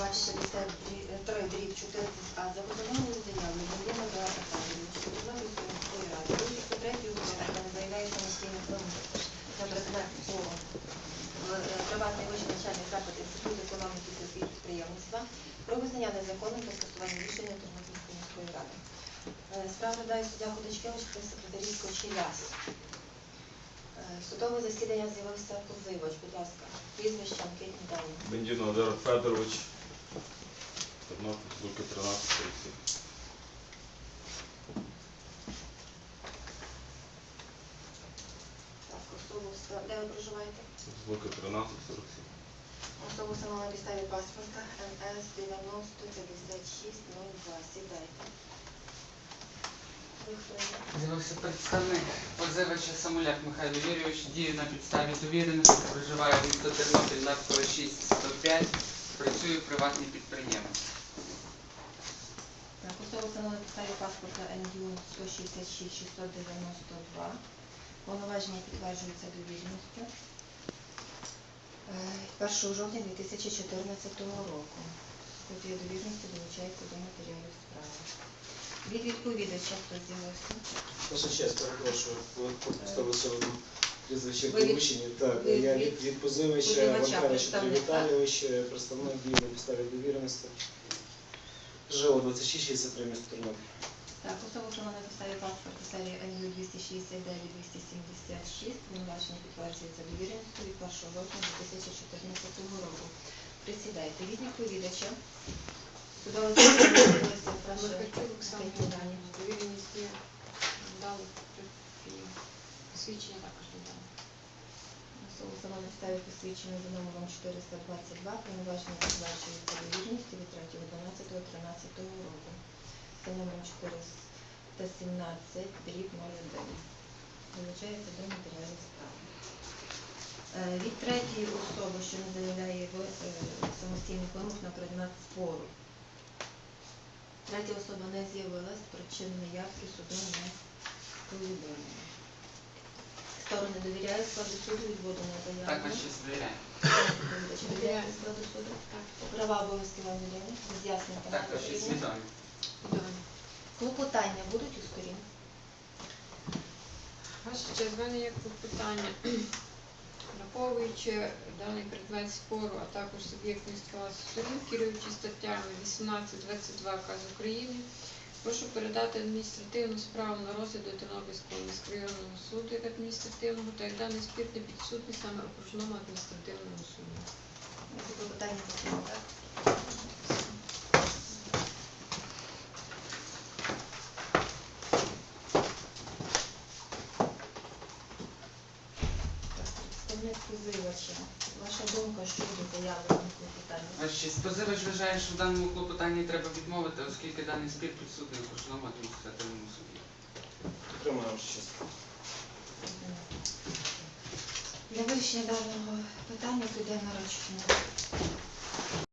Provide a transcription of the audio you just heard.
2053 дріб 14а за позовною заявою Володимира Аркадійовича Чорнобильської міської ради Вулицю третьої громадян заявляє самостійну вимогу на е, приватний вищий навчальний заклад Інститут економіки та підприємництва про визнання незаконним та скасування рішення Тернопільської міської ради. Е, Справу розглядає суддя Ходачкевич та секретарівського Чіляс. Е, Судове засідання з'явився позивач, будь ласка, прізвище, анкетні дані. Бендіно Федорович. Тернопіль, Луки 13, 47. Так, особу, де ви проживаєте? Луки 13, 47. Особу сама на підставі паспорта НС 905602. Сідайте. Ви хто? З'явився представник позивача Самуляк Михайло Юрійович, діє на підставі довіреності, проживає в місто Тернопіль на 46 105, працює в приватній підприємстві. Так, особа встановлена підставі паспорта НДУ 166 692. Повноваження підтверджуються довірністю. Е, 1 жовтня 2014 року. Копія довірності долучається до матеріалів справи. Від відповідача хто з'явився? Ваша честь, перепрошую, ви поставилися в прізвище Ви приміщенні. Так, ви я від від, від позивача представник. Віталійович, е, представник дії на підставі довіреності. ЖО 2663 місто Тернопіль. Так, особу, що на підставі паспорта серії НЮ 269 276, повноваження підтверджується довіреністю від 1 жовтня 2014 року. Присідайте. Від відповідача судове засідання з'явилися ваші Михайлюк Оксана анкетні дані. довіреність є, дали посвідчення також не дали. Особа сама на підставі посвідчення за номером 422, повноваження підтверджується довіреністю від 3.12.13 року. За номером 417, дріб 01. Долучається до матеріалів справи. Е, Від третьої особи, що не заявляє е, самостійних вимог на предмет спору. Третя особа не з'явилась, причин неявки суду не повідомлено. Сторони довіряють складу суду, відводу не Так, заявлено. ваші довіряє. Чи довіряєте складу суду? Права обов'язки вам відомі? Роз'яснення Так, ваші потрібно? свідомі. Далі. Клопотання будуть у сторін? Ваша честь, в мене є питання. Враховуючи даний предмет спору, а також суб'єктність класу сторін, керуючи статтями 18-22 КАЗ України, прошу передати адміністративну справу на розгляд до Тернопільського міськрайонного суду як адміністративного, та як даний спір не підсудний саме окружному адміністративному суду. Так? Так, Представник позивача. Ваша думка щодо заявленого клопотання? Ваша честь, позивач вважає, що в даному клопотанні треба відмовити, оскільки даний спір підсудний окружному адміністративному суді. Підтримуємо ваша. Для вирішення даного питання піде наручення.